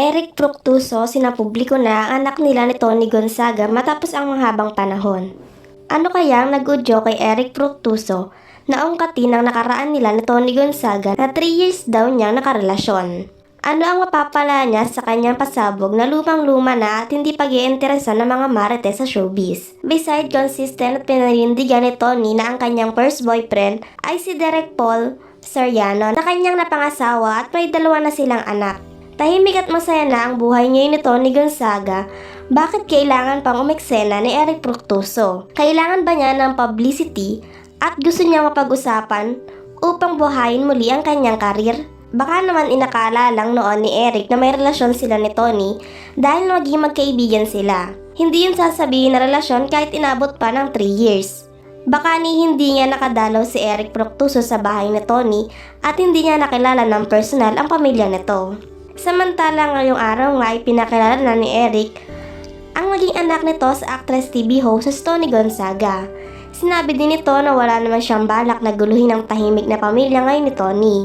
Eric Fructuso sinapubliko na ang anak nila ni Tony Gonzaga matapos ang mahabang panahon. Ano kaya ang nagudyo kay Eric Fructuso na ungkatin ang nakaraan nila ni Tony Gonzaga na 3 years daw niyang nakarelasyon? Ano ang mapapala niya sa kanyang pasabog na lumang-luma na at hindi pag iinteresan ng mga marites sa showbiz? Beside consistent at pinanindigan ni Tony na ang kanyang first boyfriend ay si Derek Paul Soriano na kanyang napangasawa at may dalawa na silang anak. Tahimik at masaya na ang buhay ngayon ni Tony Gonzaga, bakit kailangan pang umeksena ni Eric Fructuso? Kailangan ba niya ng publicity at gusto niya mapag-usapan upang buhayin muli ang kanyang karir? Baka naman inakala lang noon ni Eric na may relasyon sila ni Tony dahil maging magkaibigan sila. Hindi yun sasabihin na relasyon kahit inabot pa ng 3 years. Baka ni hindi niya nakadalaw si Eric Proctuso sa bahay ni Tony at hindi niya nakilala ng personal ang pamilya nito. Samantala ngayong araw nga ay pinakilala na ni Eric ang maging anak nito sa actress TV host sa Tony Gonzaga. Sinabi din nito na wala naman siyang balak na guluhin ang tahimik na pamilya ngayon ni Tony.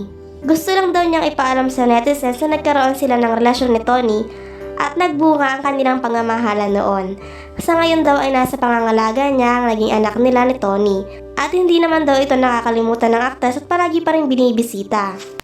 Gusto lang daw niyang ipaalam sa netizens na nagkaroon sila ng relasyon ni Tony at nagbunga ang kanilang pangamahalan noon. Sa ngayon daw ay nasa pangangalaga niya ang naging anak nila ni Tony at hindi naman daw ito nakakalimutan ng aktres at palagi pa rin binibisita.